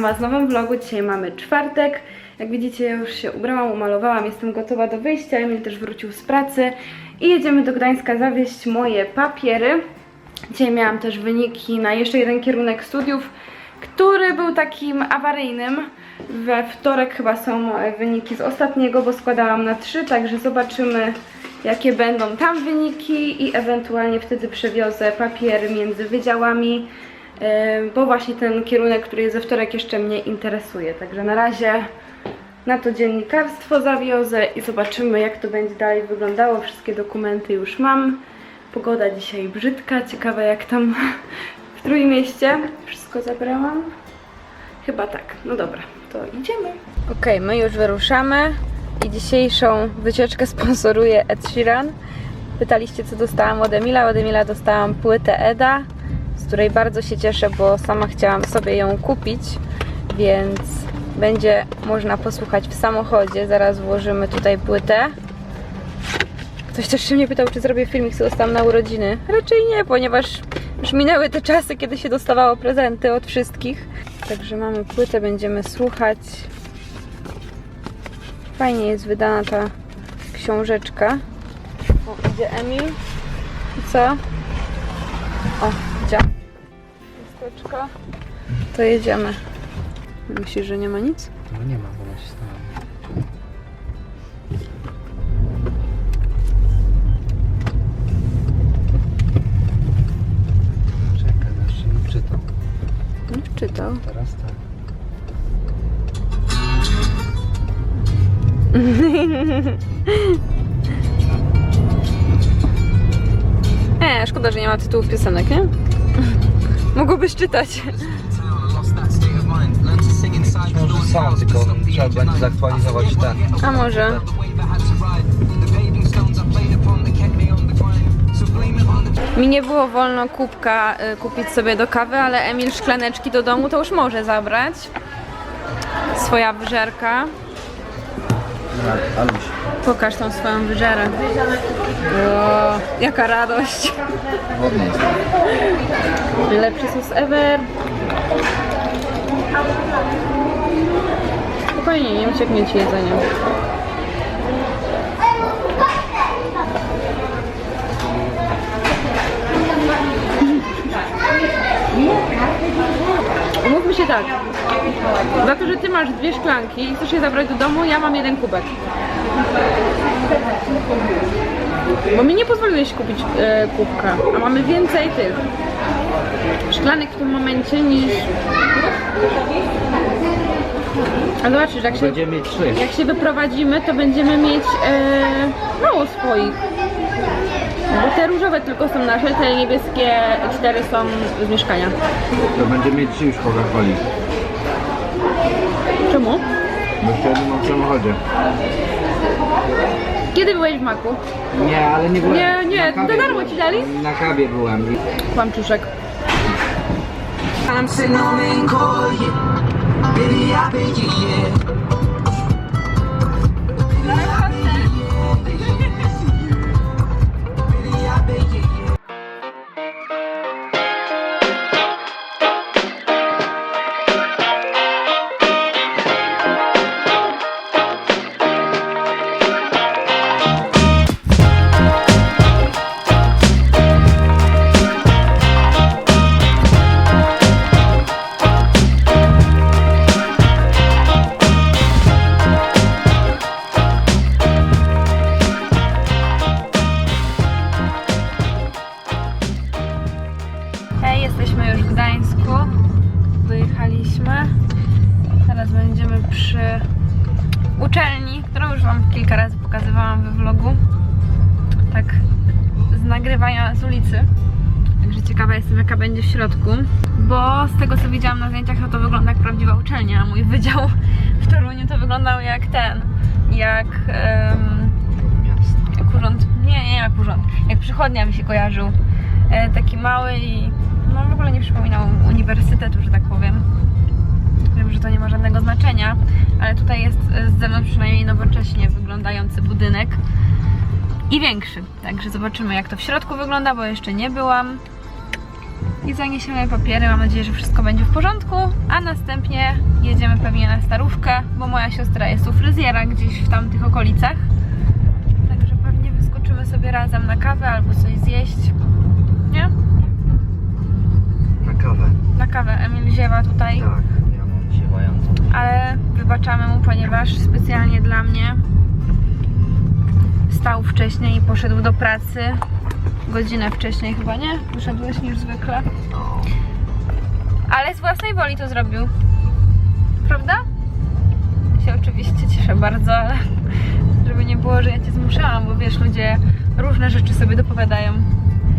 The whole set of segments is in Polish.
witam Was w nowym vlogu. Dzisiaj mamy czwartek. Jak widzicie, już się ubrałam, umalowałam, jestem gotowa do wyjścia. Emil też wrócił z pracy i jedziemy do Gdańska zawieźć moje papiery. Dzisiaj miałam też wyniki na jeszcze jeden kierunek studiów, który był takim awaryjnym. We wtorek chyba są wyniki z ostatniego, bo składałam na trzy, także zobaczymy jakie będą tam wyniki i ewentualnie wtedy przewiozę papiery między wydziałami, bo właśnie ten kierunek, który jest we wtorek jeszcze mnie interesuje. Także na razie na to dziennikarstwo zawiozę i zobaczymy jak to będzie dalej wyglądało. Wszystkie dokumenty już mam. Pogoda dzisiaj brzydka, ciekawe jak tam w Trójmieście. Wszystko zabrałam? Chyba tak. No dobra, to idziemy. Okej, my już wyruszamy i dzisiejszą wycieczkę sponsoruje Ed Sheeran. Pytaliście co dostałam od Emila. Od Emila dostałam płytę Eda, z której bardzo się cieszę, bo sama chciałam sobie ją kupić, więc będzie można posłuchać w samochodzie. Zaraz włożymy tutaj płytę. Ktoś też się mnie pytał, czy zrobię filmik, co dostałam na urodziny. Raczej nie, ponieważ już minęły te czasy, kiedy się dostawało prezenty od wszystkich. Także mamy płytę, będziemy słuchać. Fajnie jest wydana ta książeczka. O, idzie Emil. Co? Listeczka. To jedziemy. Myślisz, że nie ma nic? No nie ma, bo ona się stała. Czekaj, jeszcze nie czytał. Nie wczytał. Teraz tak. E, szkoda, że nie ma tytułów piosenek, nie? Mogłobyś czytać. Może są, tylko trzeba będzie zaktualizować ten. A może? Mi nie było wolno kubka y, kupić sobie do kawy, ale Emil szklaneczki do domu to już może zabrać. Swoja wyżerka. Aluś. Pokaż tą swoją wyżerę. Jaka radość. Wodny jest. Sos ever. Spokojnie, nie ucieknie ci. Umówmy się tak. Za to, że ty masz dwie szklanki i chcesz je zabrać do domu, ja mam jeden kubek. Bo mi nie pozwoliłeś kupić e, kubka, a mamy więcej tych szklanek w tym momencie niż... A zobaczysz, jak się, Będziemy mieć trzy. jak się wyprowadzimy, to będziemy mieć e, mało swoich. Bo te różowe tylko są nasze, te niebieskie cztery są z mieszkania. To będziemy mieć już Coca-Coli. Czemu? Bo jeszcze jedną mam w samochodzie. Kiedy byłeś w maku? Nie, ale nie byłem. Nie, nie, za darmo ci dali? Na kawie byłem. Kłamczuszek. I'm sitting on main court, yeah. Baby, I bet you, zdjęciach, no to wygląda jak prawdziwa uczelnia. a Mój wydział w Toruniu to wyglądał jak ten, jak... urząd, nie, nie jak urząd, jak przychodnia mi się kojarzył. E, taki mały i no w ogóle nie przypominał uniwersytetu, że tak powiem. Wiem, że to nie ma żadnego znaczenia, ale tutaj jest e, z zewnątrz przynajmniej nowocześnie wyglądający budynek i większy. Także zobaczymy jak to w środku wygląda, bo jeszcze nie byłam. I zaniesiemy papiery. Mam nadzieję, że wszystko będzie w porządku, a następnie jedziemy pewnie na starówkę, bo moja siostra jest u fryzjera gdzieś w tamtych okolicach. Także pewnie wyskoczymy sobie razem na kawę albo coś zjeść. Nie? Na kawę. Na kawę. Emil ziewa tutaj. Tak, ja mam ziewającą. ale wybaczamy mu, ponieważ specjalnie dla mnie wstał wcześniej i poszedł do pracy. Godzinę wcześniej chyba, nie? Wyszedłeś niż zwykle. Ale z własnej woli to zrobił. Prawda? Ja się oczywiście cieszę bardzo, ale żeby nie było, że ja cię zmuszałam, bo wiesz, ludzie różne rzeczy sobie dopowiadają.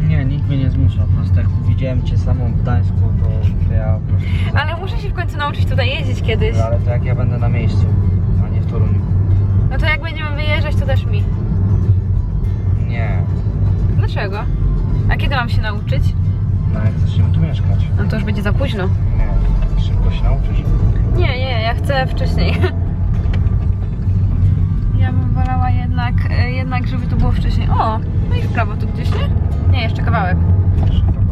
Nie, nikt mnie nie zmusza. Po prostu jak widziałem cię samą w Gdańsku, to, ja po prostu... Ale muszę się w końcu nauczyć tutaj jeździć kiedyś. No, ale to jak ja będę na miejscu, a nie w Toruniu. No to jak będziemy wyjeżdżać, to też mi. Nie. Dlaczego? A kiedy mam się nauczyć? No jak zaczniemy tu mieszkać. No to już będzie za późno. Nie. Szybko się nauczysz. Nie, nie, ja chcę wcześniej. Ja bym wolała jednak, e, jednak żeby to było wcześniej. O, no i w prawo tu gdzieś, nie? Nie, jeszcze kawałek. Jeszcze kawałek.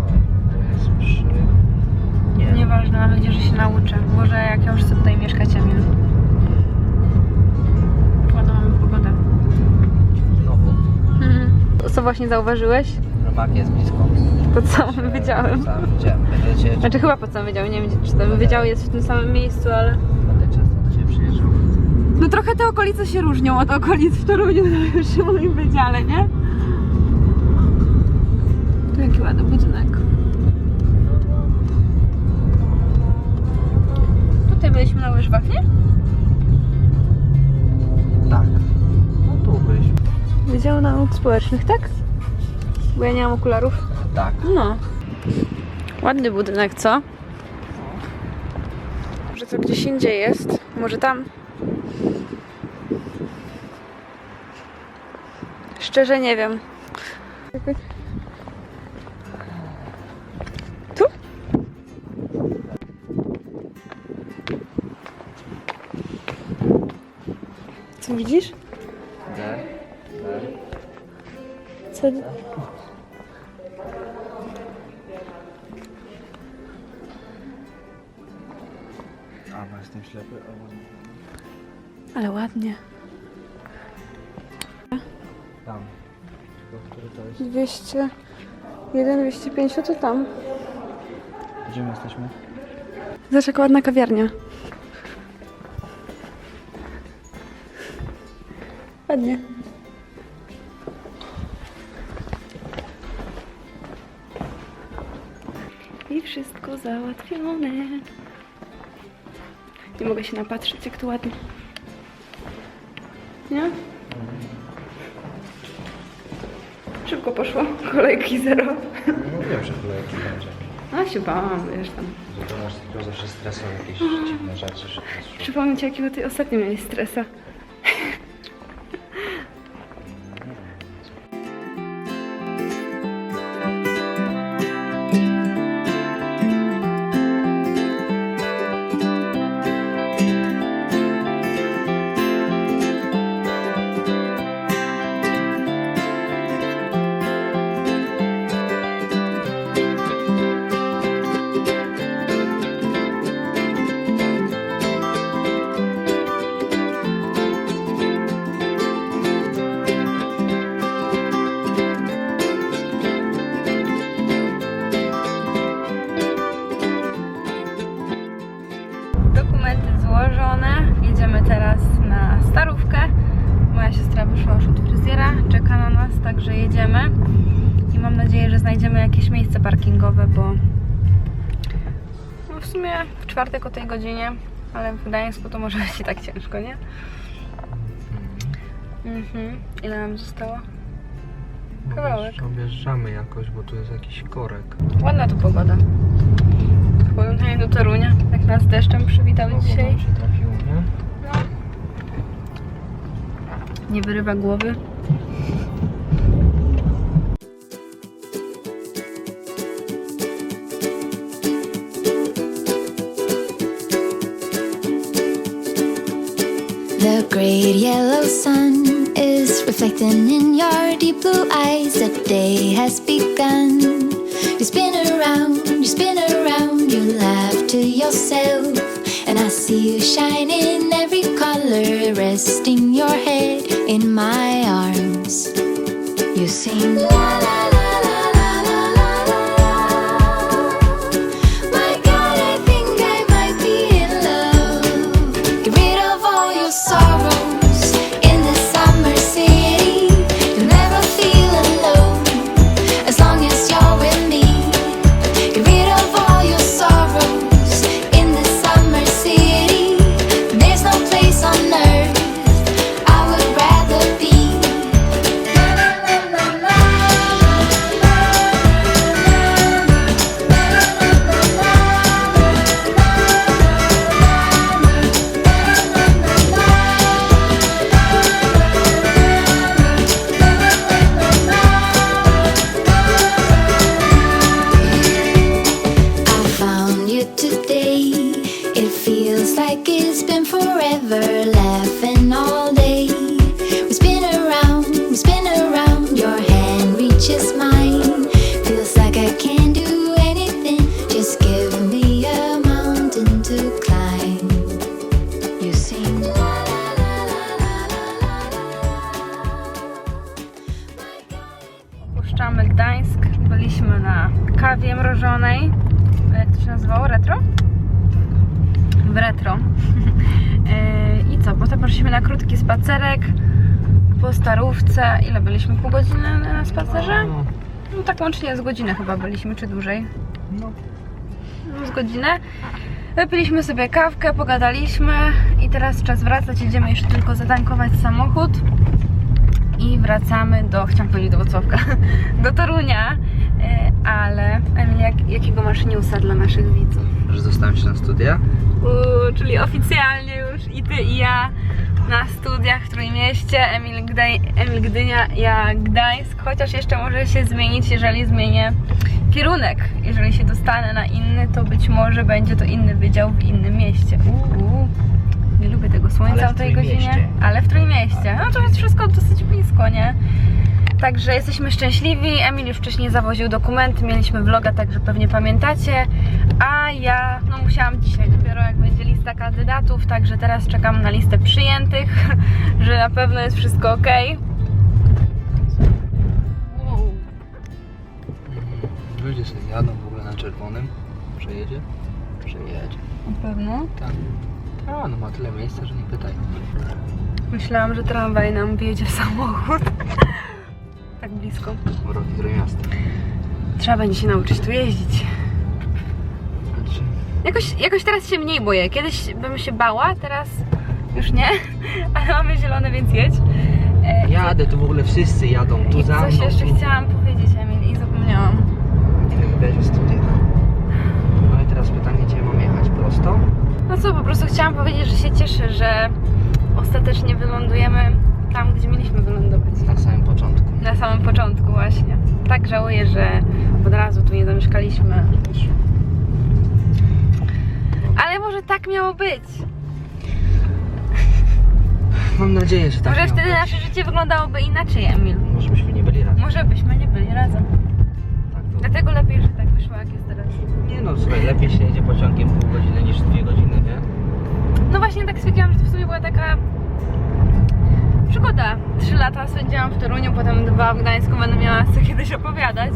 Właśnie zauważyłeś? Romak jest blisko. Po samym wydziałem. Sam widziałem. Będę cię... Znaczy chyba po samym wydziałem, nie wiem czy ten wydział jest w tym samym miejscu, ale... Będę często do Ciebie przyjeżdżał. No trochę te okolice się różnią od okolic w Toruniu przy moim wydziale, nie? Tu jaki ładny budynek. Tutaj byliśmy na łyżwach, nie? Tak. No tu byliśmy. Wydział Nauk Społecznych, tak? Bo ja nie mam okularów. Tak. No. Ładny budynek, co? Może to gdzieś indziej jest? Może tam? Szczerze nie wiem. Tu? Co widzisz? Co? A, bo jestem ślepy. Ale ładnie. Tam. To, który to jest? 201, 205, to tam. Gdzie my jesteśmy? Zobacz, jaka ładna kawiarnia. Ładnie. Wszystko załatwione. Nie mogę się napatrzeć, jak to ładnie. Nie? Szybko poszło. Kolejki zero. No wiem, że kolejki będzie. A się bałam, wiesz tam. Że to masz tylko zawsze stresu, jakieś dziwne rzeczy. Przypomnij ci, jakiego ty ostatnio miałeś stresa. Także jedziemy. I mam nadzieję, że znajdziemy jakieś miejsce parkingowe, bo no w sumie w czwartek o tej godzinie, ale w Gdańsku to może być i tak ciężko, nie? Mhm. Ile nam zostało? Kawałek. Objeżdżamy jakoś, bo tu jest jakiś korek. Ładna tu pogoda. W porównaniu do Torunia, jak nas deszczem przywitały dzisiaj. się trafiło, nie? Nie wyrywa głowy. Great yellow sun is reflecting in your deep blue eyes. The day has begun. You spin around, you spin around, you laugh to yourself. And I see you shine in every color, resting your head in my arms. You sing łącznie z godzinę chyba byliśmy, czy dłużej? no. No, z godzinę. Wypiliśmy sobie kawkę, pogadaliśmy i teraz czas wracać. Jedziemy jeszcze tylko zatankować samochód i wracamy do, chciałam powiedzieć do Wrocławka, do Torunia, E, ale Emil, jak, jakiego masz newsa dla naszych widzów? Że zostałem się na studia? Uuu, czyli oficjalnie już i ty i ja na studiach w Trójmieście, Emil, Gdań, Emil Gdynia, ja Gdańsk, chociaż jeszcze może się zmienić, jeżeli zmienię kierunek. Jeżeli się dostanę na inny, to być może będzie to inny wydział w innym mieście. Uuu, nie lubię tego słońca Ale o w tej godzinie, ale w Trójmieście. No to jest wszystko dosyć blisko, nie? Także jesteśmy szczęśliwi. Emil już wcześniej zawoził dokumenty, mieliśmy vloga, także pewnie pamiętacie. A ja no musiałam dzisiaj dopiero jak będzie lista kandydatów, także teraz czekam na listę przyjętych, że na pewno jest wszystko ok. Wow. Ludzie sobie jadą w ogóle na czerwonym. Przejedzie? Przejedzie. Na pewno. Tak. A, no ma tyle miejsca, że nie pytaj. Myślałam, że tramwaj nam wjedzie w samochód. Tak blisko. Uroki Trójmiasta. Trzeba będzie się nauczyć tu jeździć. Znaczy, Jakoś, jakoś teraz się mniej boję. Kiedyś bym się bała, teraz już nie, ale mamy zielone, więc jedź. E, Jadę, tu w ogóle wszyscy jadą, tu I za coś mną. jeszcze tu. chciałam powiedzieć, Emil, i zapomniałam. Będzie studia. No i teraz pytanie, gdzie mam jechać? Prosto? No co, po prostu chciałam powiedzieć, że się cieszę, że ostatecznie wylądujemy tam, gdzie mieliśmy wylądować. Na samym początku. Na samym początku właśnie. Tak żałuję, że od razu tu nie zamieszkaliśmy. Ale może tak miało być. Mam nadzieję, że tak może miało wtedy być. nasze życie wyglądało inaczej, Emil. Może byśmy nie byli razem. Może byśmy nie byli razem. Tak, to... Dlatego lepiej, że tak wyszło, jak jest teraz. Nie no, słuchaj, lepiej się jedzie pociągiem pół godziny niż dwie godziny, nie? No właśnie tak stwierdziłam, że to w sumie była taka przygoda. Trzy lata spędziłam w Toruniu, potem dwa w Gdańsku, będę miała co kiedyś opowiadać.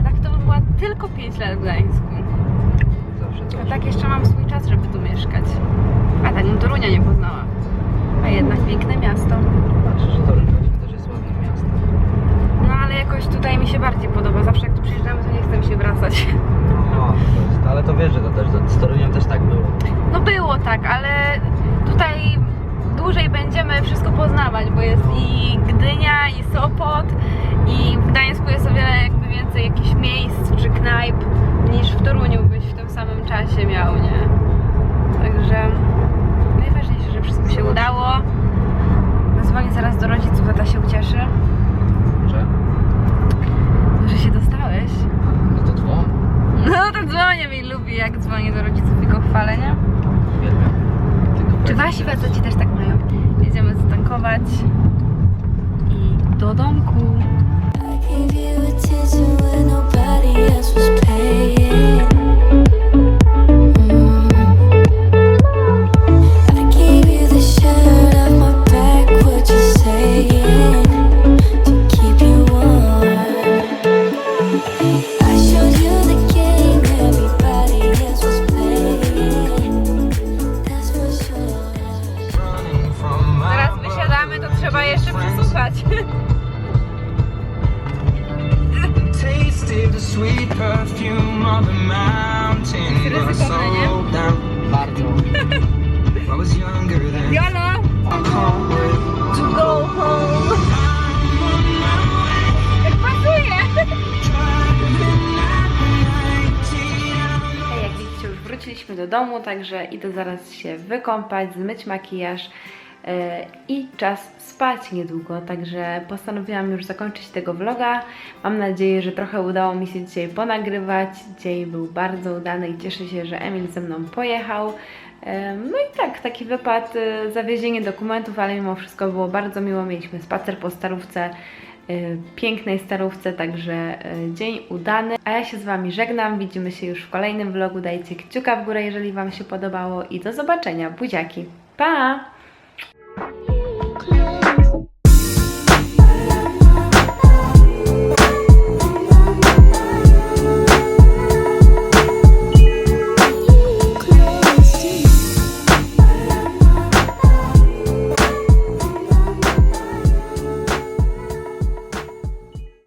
A tak to by była tylko 5 lat w Gdańsku. A tak jeszcze mam swój czas, żeby tu mieszkać. A tak, no Torunia nie poznała. A jednak piękne miasto. Patrz, że Toruń też jest ładnym miastem. No ale jakoś tutaj mi się bardziej podoba. Zawsze jak tu przyjeżdżamy, to nie chcę mi się wracać. O, to jest, ale to wiesz, że to też, z Toruniem też tak było. No było tak, ale tutaj dłużej będziemy wszystko poznawać, bo jest i Gdynia, i Sopot, i w Gdańsku jest o wiele jakby więcej jakichś miejsc czy knajp can't wait. To go home! Jak pasuje! Jak widzicie, już wróciliśmy do domu, także idę zaraz się wykąpać, zmyć makijaż yy, i czas spać niedługo, także postanowiłam już zakończyć tego vloga. Mam nadzieję, że trochę udało mi się dzisiaj ponagrywać. Dzień był bardzo udany i cieszę się, że Emil ze mną pojechał. No i tak, taki wypad, y, zawiezienie dokumentów, ale mimo wszystko było bardzo miło. Mieliśmy spacer po starówce, y, pięknej starówce, także y, dzień udany. A ja się z Wami żegnam, widzimy się już w kolejnym vlogu. Dajcie kciuka w górę, jeżeli Wam się podobało i do zobaczenia. Buziaki! Pa!